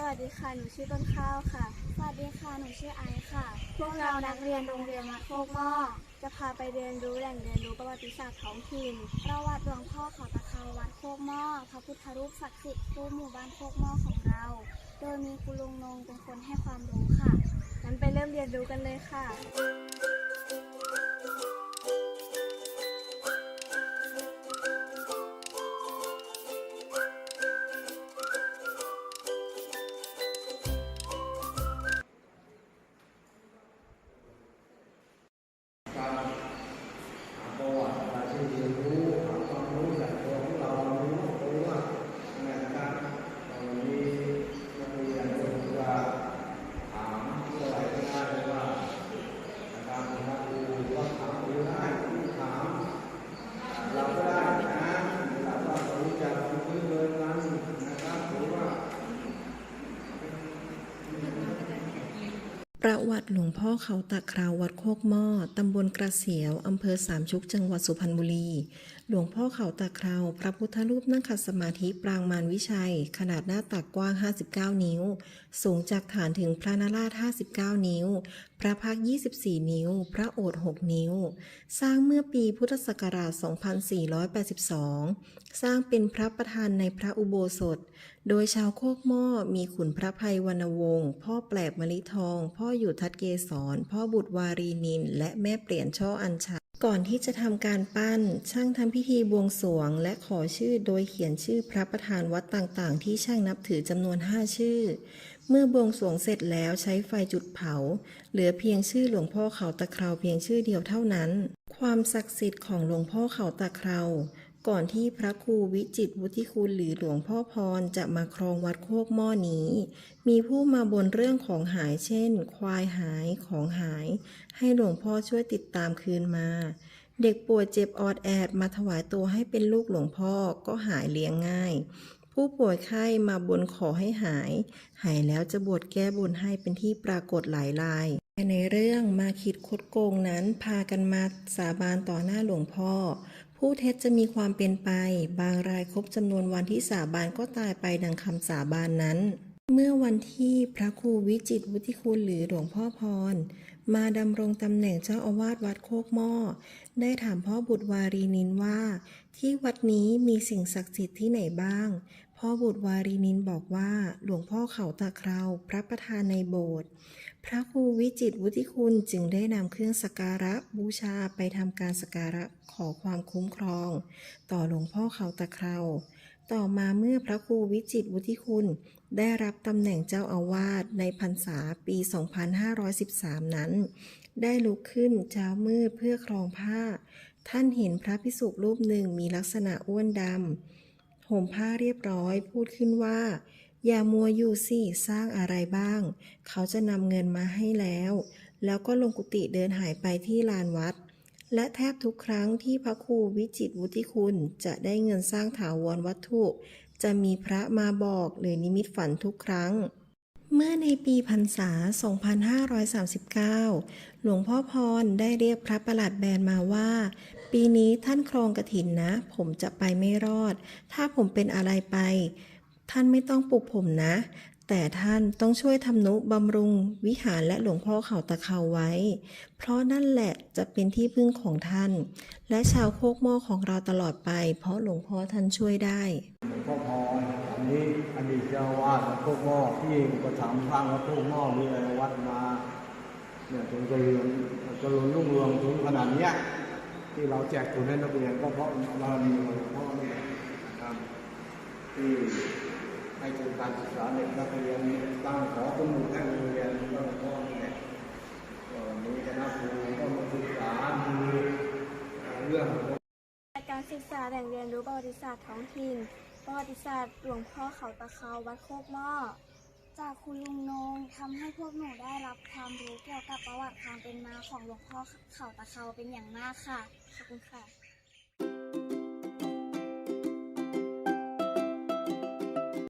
ค่ะ หนูชื่อต้นข้าวค่ะ สวัสดีค่ะ หนูชื่อไอซ์ค่ะ พวกเรานักเรียนโรงเรียนวัดโคกหม้อจะพาไปเรียนรู้แหล่งเรียนรู้ประวัติศาสตร์ท้องถิ่น ประวัติหลวงพ่อเขาตะเคาวัดโคกหม้อ พระพุทธรูปศักดิ์สิทธิ์คู่หมู่บ้านโคกหม้อของเรา โดยมีคุณลุงนงเป็นคนให้ความรู้ค่ะ งั้นไปเริ่มเรียนรู้กันเลยค่ะ ประวัติหลวงพ่อเขาตะคราววัดโคกหม้อ ตำบลกระเสียว อำเภอสามชุก จังหวัดสุพรรณบุรี หลวงพ่อเขาตะคราวพระพุทธรูปนั่งขัดสมาธิปรางมารวิชัย ขนาดหน้าตักกว้าง 59 นิ้ว สูงจากฐานถึงพระนราช59 นิ้ว พระพัก 24 นิ้ว พระโอษฐ์6นิ้ว สร้างเมื่อปีพุทธศักราช 2482 สร้างเป็นพระประธานในพระอุโบสถ โดยชาวโคกหม้อมีขุนพระภัยวรรณวงศ์พ่อแปลกมลิทอง พ่ออยู่ทัดเกษรพ่อบุตรวารีนิน และแม่เปลี่ยนช่ออัญชัน ก่อนที่จะทำการปั้น ช่างทำพิธีบวงสรวง และขอชื่อโดยเขียนชื่อพระประธานวัดต่างๆ ที่ช่างนับถือจำนวน 5 ชื่อ เมื่อบวงสรวงเสร็จแล้วใช้ไฟจุดเผา เหลือเพียงชื่อหลวงพ่อเขาตะเคราวเพียงชื่อเดียวเท่านั้น ความศักดิ์สิทธิ์ของหลวงพ่อเขาตะเคราว ก่อนที่พระครูวิจิตวุฒิคุณหรือหลวงพ่อพรจะมาครองวัดโคกหม้อนี้ มีผู้มาบนเรื่องของหายเช่น ควายหายของหาย ให้หลวงพ่อช่วยติดตามคืนมา เด็กป่วยเจ็บออดแอดมาถวายตัวให้เป็นลูกหลวงพ่อก็หายเลี้ยงง่าย ผู้ป่วยไข้มาบนขอให้หาย หายแล้วจะบวชแก้บนให้เป็นที่ปรากฏหลายรายในเรื่องมาคิดคดโกงนั้นพากันมาสาบานต่อหน้าหลวงพ่อ ผู้เท็จจะมีความเป็นไป บางรายครบจำนวนวันที่สาบานก็ตายไปดังคำสาบานนั้น เมื่อวันที่พระครูวิจิตวุฒิคุณหรือหลวงพ่อพร มาดำรงตำแหน่งเจ้าอาวาสวัดโคกหม้อ ได้ถามพ่อบุตรวารีนินว่า ที่วัดนี้มีสิ่งศักดิ์สิทธิ์ที่ไหนบ้าง พ่อบุตรวารีนินบอกว่า หลวงพ่อเขาตะเคราวพระประธานในโบสถ์พระครูวิจิตวุฒิคุณจึงได้นำเครื่องสักการะบูชาไปทำการสักการะขอความคุ้มครอง ต่อหลวงพ่อเขาตะเคราวต่อมาเมื่อพระครูวิจิตวุฒิคุณ ได้รับตำแหน่งเจ้าอาวาสในพรรษาปี 2513 นั้น ได้ลุกขึ้นเช้ามืดเพื่อครองผ้า ท่านเห็นพระพิสุรูปหนึ่งมีลักษณะอ้วนดำ ห่มผ้าเรียบร้อยพูดขึ้นว่า อย่ามัวอยู่สิสร้างอะไรบ้าง เขาจะนำเงินมาให้แล้ว แล้วก็ลงกุฏิเดินหายไปที่ลานวัด และแทบทุกครั้งที่พระครูวิจิตวุฒิคุณจะได้เงินสร้างถาวรวัตถุ จะมีพระมาบอกหรือนิมิตฝันทุกครั้งเมื่อในปีพรรษา 2539 หลวงพ่อพรได้เรียกพระประหลัดแบนมาว่า ปีนี้ท่านครองกระถินนะ ผมจะไปไม่รอด ถ้าผมเป็นอะไรไป ท่านไม่ต้องปลุกผมนะ แต่ท่านต้องช่วยทำนุบำรุงวิหารและหลวงพ่อเขาตะเขาไว้ เพราะนั่นแหละจะเป็นที่พึ่งของท่าน และชาวโคกหม้อของเราตลอดไป เพราะหลวงพ่อท่านช่วยได้หลวงพ่อพรอันนี้อดีตเจ้าวาดโคกหม้อที่อุปถัมภ์สร้างวัดโคกหม้อมีอะไรวัดมาเนี่ยจนเริญเจริญรุ่งเรืองถึงขนาดเนี้ย ที่เราแจกทุนให้นักเรียนก็เพราะบารมีของหลวงพ่อนี่แหละนะครับที่ให้ทุนการศึกษาเด็กนักเรียนตั้งขอสมุดให้โรงเรียนก็หลวงพ่อนี่แหละก็มีคณะครูก็มาศึกษามีเรื่องของการศึกษาแหล่งเรียนรู้ประวัติศาสตร์ท้องถิ่นประวัติศาสตร์หลวงพ่อเขาตะเคาวัดโคกหม้อ จากคุณลุงนงทำให้พวกหนูได้รับความรู้เกี่ยวกับประวัติความเป็นมาของหลวงพ่อเขาตะเคาเป็นอย่างมากค่ะ ขอบคุณค่ะ